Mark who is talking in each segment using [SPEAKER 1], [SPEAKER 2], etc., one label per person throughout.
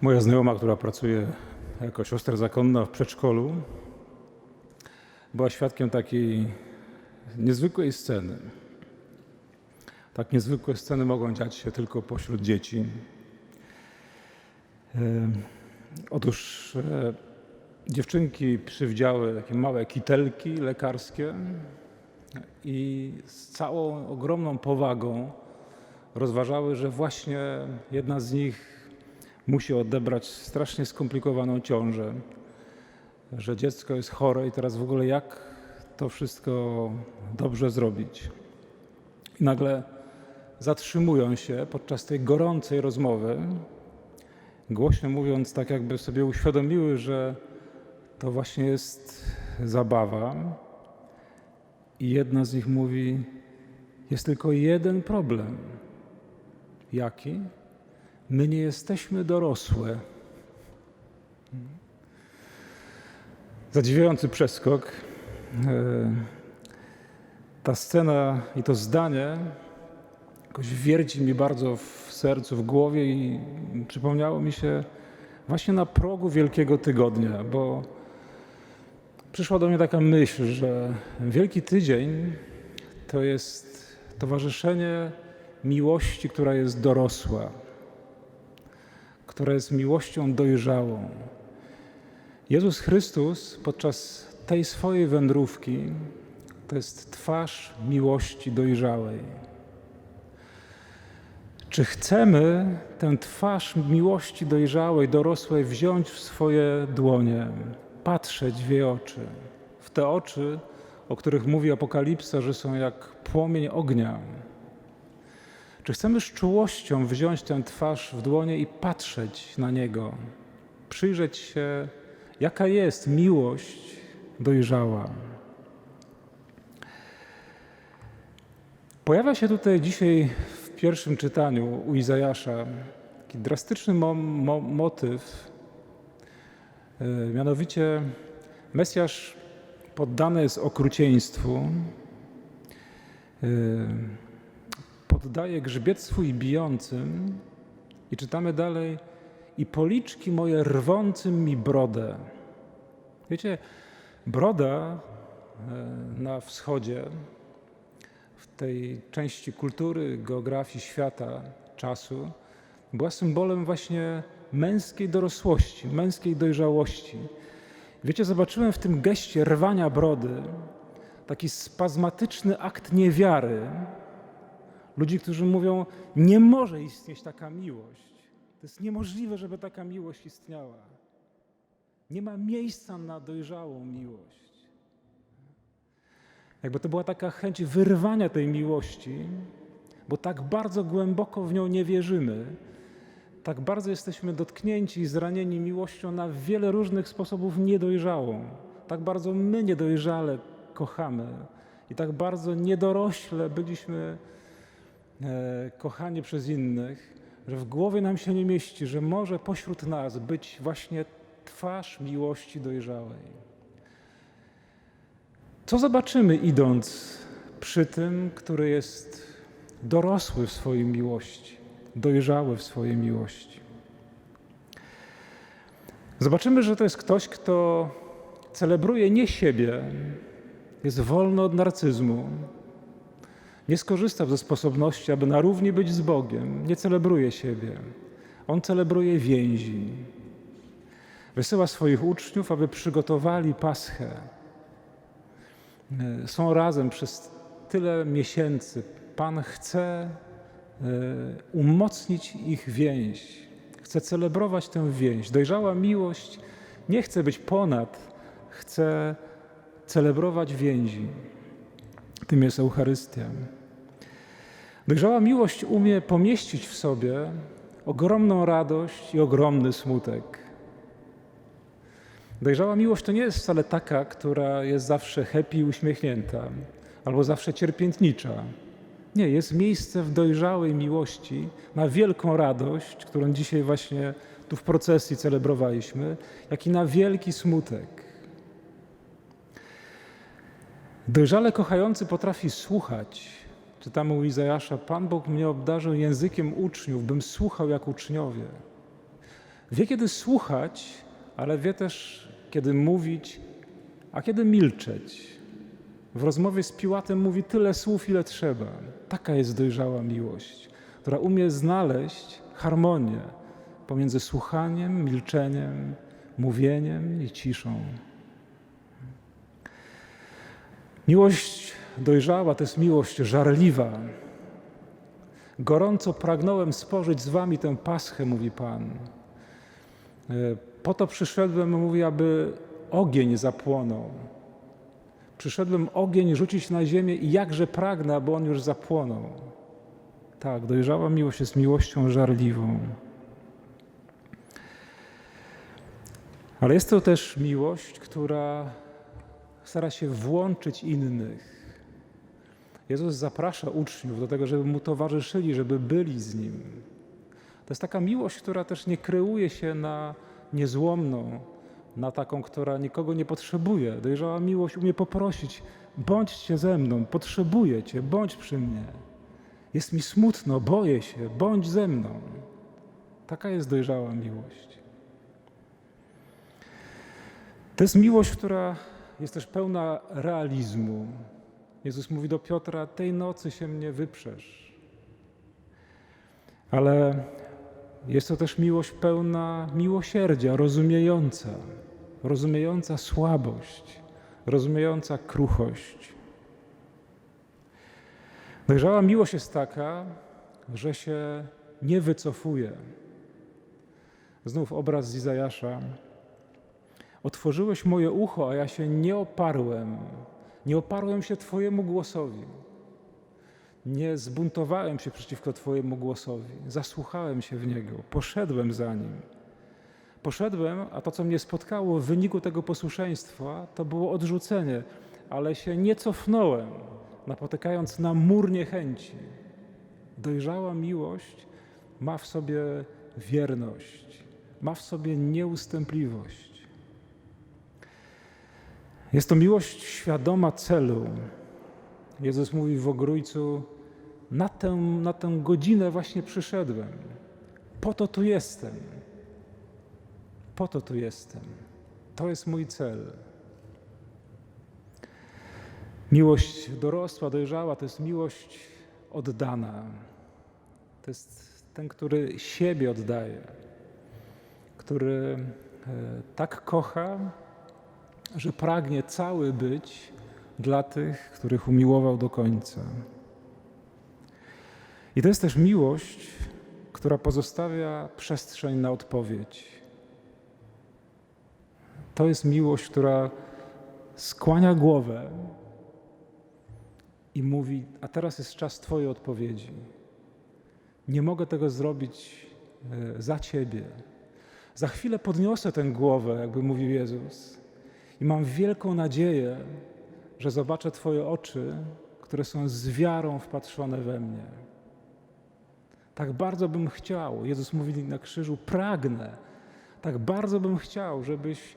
[SPEAKER 1] Moja znajoma, która pracuje jako siostra zakonna w przedszkolu, była świadkiem takiej niezwykłej sceny. Tak niezwykłe sceny mogą dziać się tylko pośród dzieci. E, Otóż e, dziewczynki przywdziały takie małe kitelki lekarskie i z całą ogromną powagą rozważały, że właśnie jedna z nich musi odebrać strasznie skomplikowaną ciążę, że dziecko jest chore i teraz w ogóle jak to wszystko dobrze zrobić. I nagle zatrzymują się podczas tej gorącej rozmowy, głośno mówiąc, tak jakby sobie uświadomiły, że to właśnie jest zabawa. I jedna z nich mówi: Jest tylko jeden problem. Jaki? My nie jesteśmy dorosłe. Zadziwiający przeskok. E, Ta scena i to zdanie jakoś wierci mi bardzo w sercu, w głowie i przypomniało mi się właśnie na progu Wielkiego Tygodnia, bo przyszła do mnie taka myśl, że Wielki Tydzień to jest towarzyszenie miłości, która jest dorosła, która jest miłością dojrzałą. Jezus Chrystus podczas tej swojej wędrówki to jest twarz miłości dojrzałej. Czy chcemy tę twarz miłości dojrzałej, dorosłej wziąć w swoje dłonie, patrzeć w jej oczy, w te oczy, o których mówi Apokalipsa, że są jak płomień ognia? Czy chcemy z czułością wziąć tę twarz w dłonie i patrzeć na Niego, przyjrzeć się, jaka jest miłość dojrzała? Pojawia się tutaj dzisiaj w pierwszym czytaniu u Izajasza taki drastyczny mo mo motyw, yy, mianowicie Mesjasz poddany jest okrucieństwu, yy, poddaje grzbiectwu i bijącym i czytamy dalej i policzki moje rwącym mi brodę. Wiecie, broda yy, na wschodzie w tej części kultury, geografii świata, czasu, była symbolem właśnie męskiej dorosłości, męskiej dojrzałości. Wiecie, zobaczyłem w tym geście rwania brody taki spazmatyczny akt niewiary. Ludzi, którzy mówią, nie może istnieć taka miłość. To jest niemożliwe, żeby taka miłość istniała. Nie ma miejsca na dojrzałą miłość. Jakby to była taka chęć wyrwania tej miłości, bo tak bardzo głęboko w nią nie wierzymy, tak bardzo jesteśmy dotknięci i zranieni miłością na wiele różnych sposobów niedojrzałą. Tak bardzo my niedojrzale kochamy i tak bardzo niedorośle byliśmy e, kochani przez innych, że w głowie nam się nie mieści, że może pośród nas być właśnie twarz miłości dojrzałej. Co zobaczymy, idąc przy tym, który jest dorosły w swojej miłości, dojrzały w swojej miłości? Zobaczymy, że to jest ktoś, kto celebruje nie siebie, jest wolny od narcyzmu, nie skorzysta ze sposobności, aby na równi być z Bogiem, nie celebruje siebie. On celebruje więzi. Wysyła swoich uczniów, aby przygotowali paschę E, są razem przez tyle miesięcy. Pan chce e, umocnić ich więź, chce celebrować tę więź. Dojrzała miłość nie chce być ponad, chce celebrować więzi. Tym jest Eucharystia. Dojrzała miłość umie pomieścić w sobie ogromną radość i ogromny smutek. Dojrzała miłość to nie jest wcale taka, która jest zawsze happy i uśmiechnięta, albo zawsze cierpiętnicza. Nie, jest miejsce w dojrzałej miłości na wielką radość, którą dzisiaj właśnie tu w procesji celebrowaliśmy, jak i na wielki smutek. Dojrzale kochający potrafi słuchać. Czytamy u Izajasza, Pan Bóg mnie obdarzył językiem uczniów, bym słuchał jak uczniowie. Wie, kiedy słuchać, ale wie też, kiedy mówić, a kiedy milczeć. W rozmowie z Piłatem mówi tyle słów, ile trzeba. Taka jest dojrzała miłość, która umie znaleźć harmonię pomiędzy słuchaniem, milczeniem, mówieniem i ciszą. Miłość dojrzała to jest miłość żarliwa. Gorąco pragnąłem spożyć z wami tę paschę, mówi Pan. E, Po to przyszedłem, mówi, aby ogień zapłonął. Przyszedłem ogień rzucić na ziemię i jakże pragnę, aby on już zapłonął. Tak, dojrzała miłość jest miłością żarliwą. Ale jest to też miłość, która stara się włączyć innych. Jezus zaprasza uczniów do tego, żeby mu towarzyszyli, żeby byli z nim. To jest taka miłość, która też nie kreuje się na niezłomną, na taką, która nikogo nie potrzebuje. Dojrzała miłość umie poprosić: bądźcie ze mną, potrzebuję cię, bądź przy mnie. Jest mi smutno, boję się, bądź ze mną. Taka jest dojrzała miłość. To jest miłość, która jest też pełna realizmu. Jezus mówi do Piotra: Tej nocy się mnie wyprzesz. Ale jest to też miłość pełna miłosierdzia, rozumiejąca, rozumiejąca słabość, rozumiejąca kruchość. Dojrzała miłość jest taka, że się nie wycofuje. Znów obraz z Izajasza. Otworzyłeś moje ucho, a ja się nie oparłem. Nie oparłem się Twojemu głosowi. Nie zbuntowałem się przeciwko Twojemu głosowi. Zasłuchałem się w niego. Poszedłem za nim. Poszedłem, a to, co mnie spotkało w wyniku tego posłuszeństwa, to było odrzucenie, ale się nie cofnąłem, napotykając na mur niechęci. Dojrzała miłość ma w sobie wierność, ma w sobie nieustępliwość. Jest to miłość świadoma celu. Jezus mówi w Ogrójcu, na tę, na tę godzinę właśnie przyszedłem. Po to tu jestem. Po to tu jestem. To jest mój cel. Miłość dorosła, dojrzała to jest miłość oddana. To jest ten, który siebie oddaje, który e, tak kocha, że pragnie cały być dla tych, których umiłował do końca. I to jest też miłość, która pozostawia przestrzeń na odpowiedź. To jest miłość, która skłania głowę i mówi: A teraz jest czas Twojej odpowiedzi. Nie mogę tego zrobić e, za Ciebie. Za chwilę podniosę tę głowę, jakby mówił Jezus, i mam wielką nadzieję, że zobaczę Twoje oczy, które są z wiarą wpatrzone we mnie. Tak bardzo bym chciał, Jezus mówi na krzyżu, pragnę, tak bardzo bym chciał, żebyś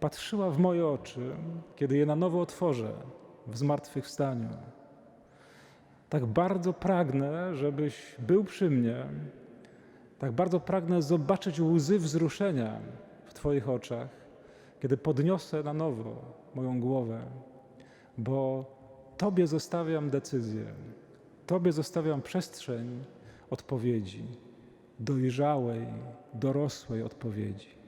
[SPEAKER 1] patrzyła w moje oczy, kiedy je na nowo otworzę w zmartwychwstaniu. Tak bardzo pragnę, żebyś był przy mnie, tak bardzo pragnę zobaczyć łzy wzruszenia w Twoich oczach, kiedy podniosę na nowo moją głowę, bo Tobie zostawiam decyzję, Tobie zostawiam przestrzeń odpowiedzi, dojrzałej, dorosłej odpowiedzi.